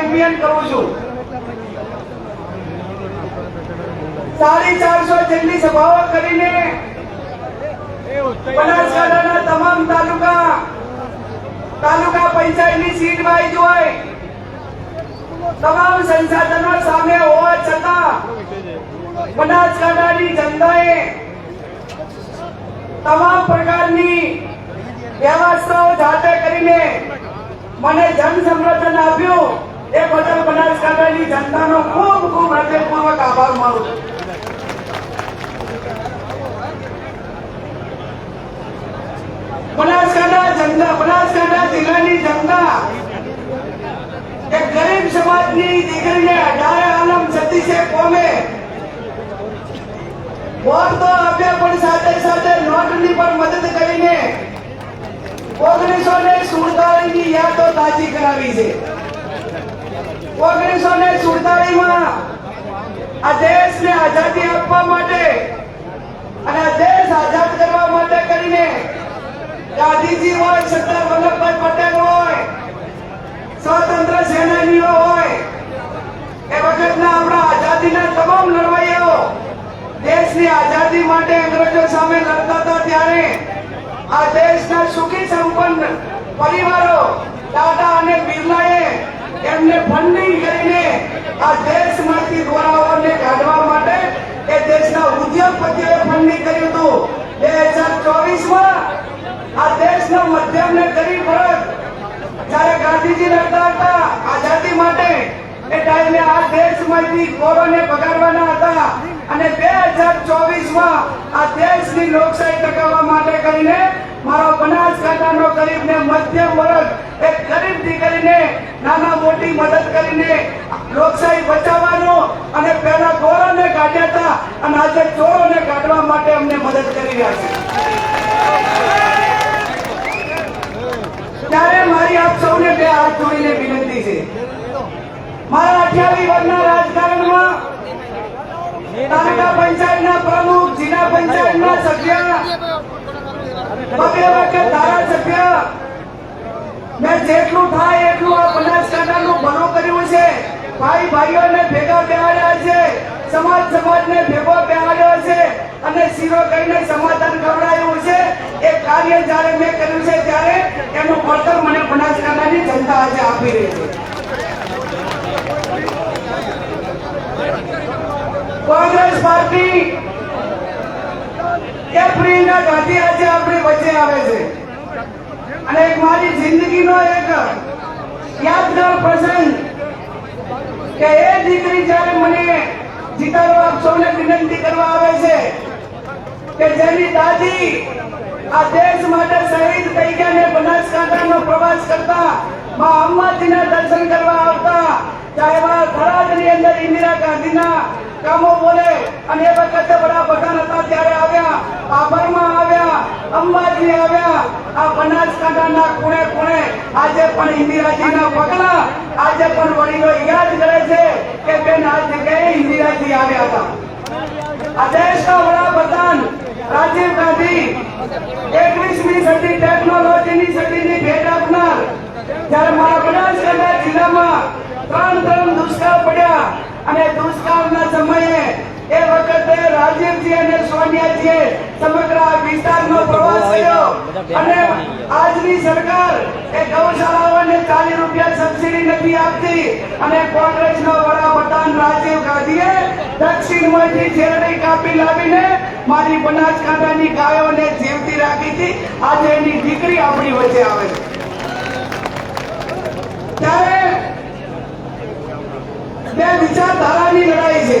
Champion કરું છું. સાડી ચારસો જેટલી સભાઓ કરીને બનાસકાંઠાના તમામ તાલુકા તાલુકા પંચાયતની સીટ વાઇઝ હોય. તમામ સંસાધનો સામે હોવા છતાં બનાસકાંઠાની જનતાએ તમામ પ્રકારની વ્યવસ્થાઓ જાતે કરીને મને જન સમર્થન આપ્યું. એ બદલ બનાસકાંઠાની જનતાનો ખૂબ ખૂબ હૃદયપૂર્વક આભાર માનું છું. બનાસકાંઠા જનતા, બનાસકાંઠા જિલ્લાની દીકરીને અઢારે આલમ સતીશે કોમે વોટ તો આપ્યા પણ સાથે સાથે નોટની પણ મદદ કરીને ઓગણીસો ને સુડતાલીસની યાદો તાજી કરાવી છે. ઓગણીસો ને સુડતાલીસમાં આ દેશને આઝાદી આપવા માટે અને આ દેશ આઝાદ કરવા માટે કરીને ગાંધીજી હોય, સરદાર વલ્લભભાઈ પટેલ હોય, સ્વતંત્ર સેનાનીઓ હોય, એ વખતના આપણા આઝાદીના તમામ લડવાઈઓ દેશની આઝાદી માટે અંગ્રેજો સામે લડતા હતા ત્યારે આ દેશના સુખી સંપન્ન પરિવારો ટાટા અને બિરલાએ એમને ફંડિંગ કરીને આ દેશમાંથી ગોરાઓને કાઢવા માટે એ દેશના ઉદ્યોગપતિઓએ ફંડિંગ કર્યું હતું. બે હજાર ચોવીસમાં આ દેશના મધ્યમ ને ગરીબ વર્ગ, જ્યારે ગાંધીજી લડતા હતા, આઝાદી માટે એ ટાઈમે આ દેશમાંથી કોરોને ભગાડવાના હતા. અને બે હજાર ચોવીસમાં આ દેશની લોકશાહી ટકાવવા માટે કરીને મારો બનાસકાંઠાનો ગરીબને મધ્યમ વર્ગ એક ગરીબ દીકરીને નાના મોટી મદદ કરીને લોકશાહી બચાવવાનો અને પહેલા ગોરોને કાઢ્યા હતા અને આજે ચોરોને કાઢવા માટે અમને મદદ કરી રહ્યા છે. ત્યારે મારી આપ સૌને બે હાથ જોડીને વિનંતી છે. મારા અઠ્યાવીસ વર્ષના રાજકારણમાં તાલુકા પંચાયતના પ્રમુખ, જિલ્લા પંચાયતના સભ્ય બબે વખત ધારાસભ્ય મેં જેટલું થાય એટલું આ બનાસકાંઠાનું ભલું કર્યું છે. ભાઈ ભાઈઓને ભેગા બેહાડ્યા છે, સમાજ સમાજને ભેગો બેહાડ્યો છે અને શીરો કરીને સમાધાન કરાયું છે. એ કાર્ય જ્યારે મેં કર્યું છે ત્યારે એનું વળતર મને બનાસકાંઠાની જનતા આજે આપી રહી કોંગ્રેસ પાર્ટી એ પ્રિયંકા ગાંધી આજે આપણી વચ્ચે આવે છે. અને એક મારી જિંદગીનો એક યાદગાર પ્રસંગ કે એ દીકરી જ્યારે મને જીતાડવા આપ સૌને વિનંતી કરવા આવે છે કે જેની દાદી આ દેશ માટે શહીદ થઈ ગયા ને બનાસકાંઠાનો પ્રવાસ કરતા મા અંબાજીના દર્શન કરવા આવતા સાહેબા થરાદની અંદર ઇન્દિરા ગાંધીના કામો બોલે અને એ વખતે બધા વડાપ્રધાન હતા ત્યારે આવ્યા. આભરમાં આવ્યા અંબાજી આવ્યા. આ બનાસકાંઠાના ખૂણે ખૂણે આજે પણ ઇન્દિરાજીના પગલા, આજે પણ વડીલો યાદ કરે છે કે બેન આ જગ્યાએ ઇન્દિરાજી આવ્યા હતા. આ વડાપ્રધાન રાજીવ ગાંધી એકવીસમી સદી ટેકનોલોજીની સદીની ભેટ આપનાર, જ્યારે મારા બનાસકાંઠા જિલ્લામાં ત્રણ ત્રણ દુષ્કાળ પડ્યા અને દુષ્કાળના સમયે એ વખતે રાજીવજી અને સોનિયાજીએ સમગ્ર આ વિસ્તારનો પ્રવાસ કર્યો. અને આજની સરકાર એ ગૌશાળાઓને ચાલીસ રૂપિયા સબસિડી નથી આપતી અને કોંગ્રેસનો વડાપ્રધાન રાજીવ ગાંધીએ દક્ષિણમાંથી શેરડી કાપી લાવીને મારી બનાસકાંઠાની ગાયોને જીવતી રાખી હતી. આજે એની દીકરી આપણી વચ્ચે આવે છે ત્યારે બે વિચારધારાની લડાઈ છે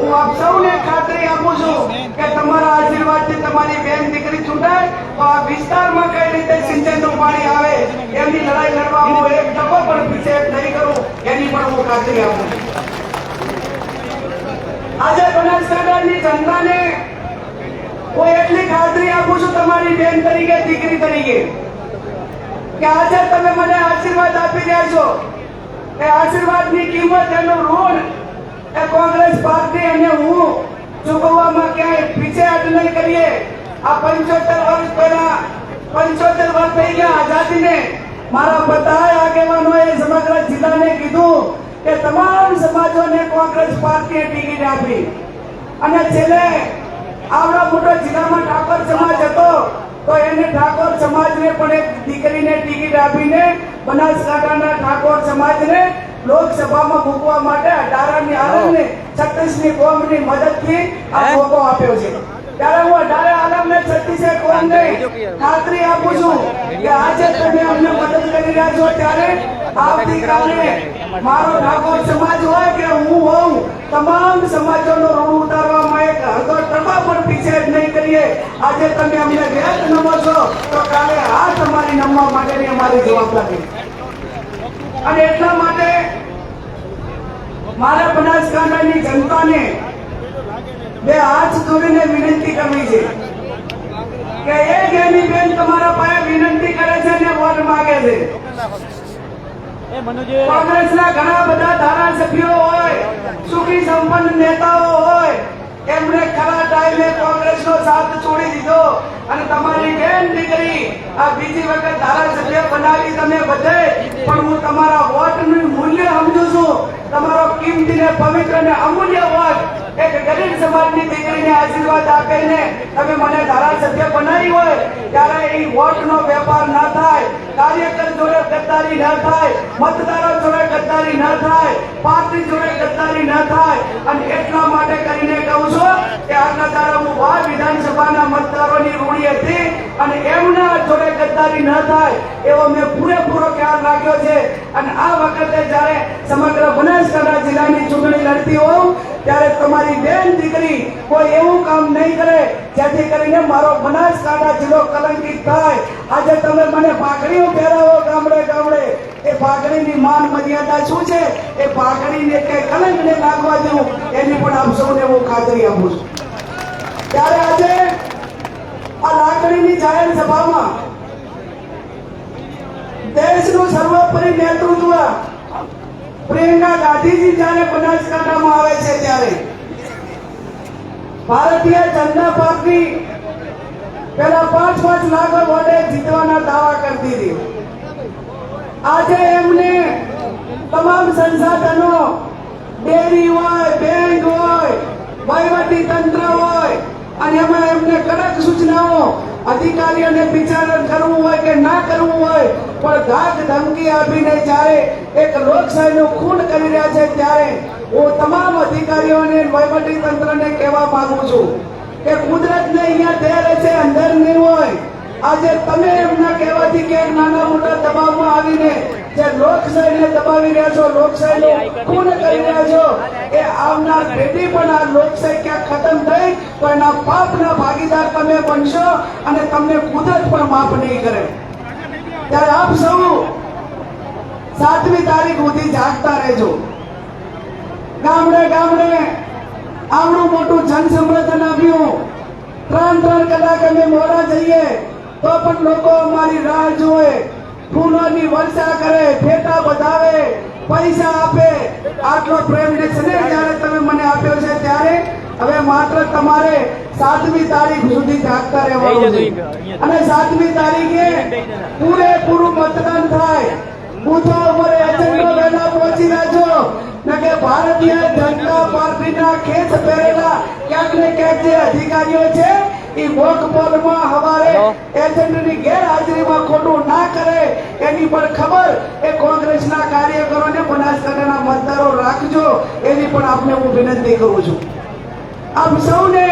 હું આપ સૌને ખાતરી આપું છું કે તમારા આશીર્વાદથી તમારી બેન દીકરી છૂટાય તો આ વિસ્તારમાં કઈ રીતે સિંચાઈનું પાણી આવે, એમની લડાઈ લડવા હું એક ટકો પણ પીછે નહીં કરું, એની પણ હું ખાતરી આપું છું. આજે બનાસકાંઠાની જનતાને હું એટલી ખાતરી આપું છું તમારી બેન તરીકે, દીકરી તરીકે, કે આજે તમે મને આશીર્વાદ આપી રહ્યા છો. એ આશીર્વાદની કિંમત એનું ઋણ એ કોંગ્રેસ પાર્ટી અને હું ચૂકવવામાં ક્યાંય પીછેહટ નહીં કરીએ. આ પંચોતેર વર્ષ પહેલા, પંચોતેર વર્ષ થઈ ગયા આઝાદીને. મારા બધાય આગેવાનોએ સમગ્ર જિલ્લાને કીધું કે તમામ સમાજોને કોંગ્રેસ પાર્ટીએ ટિકિટ આપી. અને છેલ્લે, આવડો મોટો જિલ્લામાં ઠાકોર સમાજ હતો, તો એને ઠાકોર સમાજને પણ એક દીકરીને ટિકિટ આપીને બનાસકાંઠાના ઠાકોર સમાજને લોકસભામાં મૂકવા માટે અઢારની આલમને છત્રીસની કોમની મદદથી આ મોકો આપ્યો છે. ત્યારે હું અઢારે આલમને છત્રીસે કોમને ખાતરી આપું છું કે આજે તમે અમને મદદ કરી રહ્યા છો ત્યારે આવતીકાલે મારો ઠાકોર સમાજ હોય કે હું હોઉં તમામ સમાજોનો ઋણ ઉતારવામાં એક હળદો ટકા પણ પીછે જ નહીં કરીએ. આજે તમે અમને વ્યર્થ નમો છો તો કાલે આ તમારી નમવા માટેની અમારી જવાબદારી. અને એટલા માટે મારા બનાસકાંઠાની જનતાને બે હાથ જોડીને વિનંતી કરવી છે કે એક એની બેન તમારા પાસે વિનંતી કરે છે ને વોટ માંગે છે. એ કોંગ્રેસના ઘણા બધા ધારાસભ્યો હોય સુખી સંપન્ન નેતાઓ હોય એમણે ખરા ટાઈમે કોંગ્રેસનો સાથ છોડી દીધો અને તમારી બેન દીકરી આ બીજી વખત ધારાસભ્ય બનાવી તમે બધે, પણ હું તમારા વોટનું મૂલ્ય સમજુ છું. તમારો કિંમતી ને પવિત્ર ને અમૂલ્ય વોટ એક ગરીબ સમાજની દીકરીને આશીર્વાદ આપીને તમે મને ધારાસભ્ય બનાવી હોય, ત્યારે એ વોટનો વેપાર ના થાય, કાર્યકર જોડે ગદ્દારી ના થાય, મતદારો જોડે ગદ્દારી ના થાય, પાર્ટી જોડે ગદ્દારી ના થાય, અને એટલા માટે વિધાનસભાના મતદારોની રૂડી હતી અને એમના જોડે ગદ્દારી ન થાય એવો મેં પૂરેપૂરો ખ્યાલ રાખ્યો છે. અને આ વખતે જ્યારે સમગ્ર બનાસકાંઠા જિલ્લાની ચૂંટણી લડતી હોઉં, ત્યારે તમારી બેન દીકરી કોઈ એવું કામ નહીં કરે જેથી કરીને મારો બનાસકાંઠા જિલ્લો કલંકિત થાય. આજે તમે મને પાઘડીઓ પહેરાવો ગામડે ગામડે. એ પાઘડીની માન મર્યાદા શું છે? એ પાઘડીને કે કલંક ને લાગવા દેવું, એની પણ આપ સૌને હું ખાતરી આપું છું. ત્યારે આજે આ લાકડીની જાહેર સભામાં દેશનું સર્વોપરી નેતૃત્વ પ્રિયંકા ગાંધીજી જ્યારે બનાસકાંઠામાં આવે છે ત્યારે ભારતીય જનતા પાર્ટી પેલા પાંચ પાંચ લાખ વોટે જીતવાના દાવા કરતી હતી. આજે એમને તમામ સંસાધનો, ડેરી હોય, બેંક હોય, વહીવટી તંત્ર હોય અને એમાં એમને કડક સૂચનાઓ અધિકારીઓને વિચારણ કરવું હોય કે ના કરવું હોય, પણ ધાક ધમકી આપીને જ્યારે એક લોકશાહીનું ખૂન કરી રહ્યા છે ત્યારે હું તમામ અધિકારીઓને વહીવટી તંત્રને કહેવા માંગુ છું કે કુદરતને અહીંયા ધ્યેય છે, અંદર નહીં હોય. આજે તમે એમના કહેવાથી કે નાના મોટા દબાવમાં આવીને જે લોકશાહીને દબાવી રહ્યા છો લોકશાહીનું ખૂન કરી રહ્યા છો. એ આવનાર પેઢી પણ આ લોકશાહી ક્યાં ખતમ થઈ તો એના પાપના ભાગીદાર તમે બનશો અને તમને કુદરત પણ માફ નહીં કરે. ત્યારે આપ સૌ સાતમી તારીખ સુધી જાગતા રહેજો. ગામડે ગામડે આવડું મોટું જન સમર્થન આપ્યું ત્રણ ત્રણ કલાક અમે મોડા જઈએ તો પણ લોકો અમારી રાહ જોવે ફૂલોની વર્ષા કરે ફેટા બધાવે પૈસા આપે. આટલો પ્રેમ ને સ્નેહ જ્યારે તમે મને આપ્યો છે ત્યારે હવે માત્ર તમારે સાતમી તારીખ સુધી જાગતા રહેવાનું છે. અને સાતમી તારીખે પૂરેપૂરું મતદાન થાય. બુથો ઉપર એજન્ડો વહેલા પહોંચી રહેજો કે ભારતીય જનતા પાર્ટીના ખેસ પહેરેલા ક્યાંક ને ક્યાંક જે અધિકારીઓ છે એ વોક પોલમાં હવારે એજન્ટની ગેરહાજરીમાં ખોટું ના કરે એની પણ ખબર. એ કોંગ્રેસના કાર્યકરોને બનાસકાંઠાના મતદારો રાખજો. એની પણ આપને હું વિનંતી કરું છું. આપ સૌને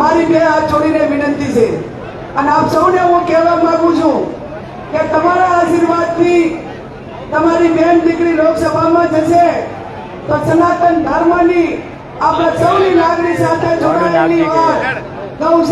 મારી બે હાથ જોડીને વિનંતી છે. અને આપ સૌને હું કહેવા માંગુ છું કે તમારા આશીર્વાદથી તમારી બેન દીકરી લોકસભામાં જશે તો સનાતન ધર્મની આપણા સૌની લાગણી સાથે જોડાયેલી વાત. Those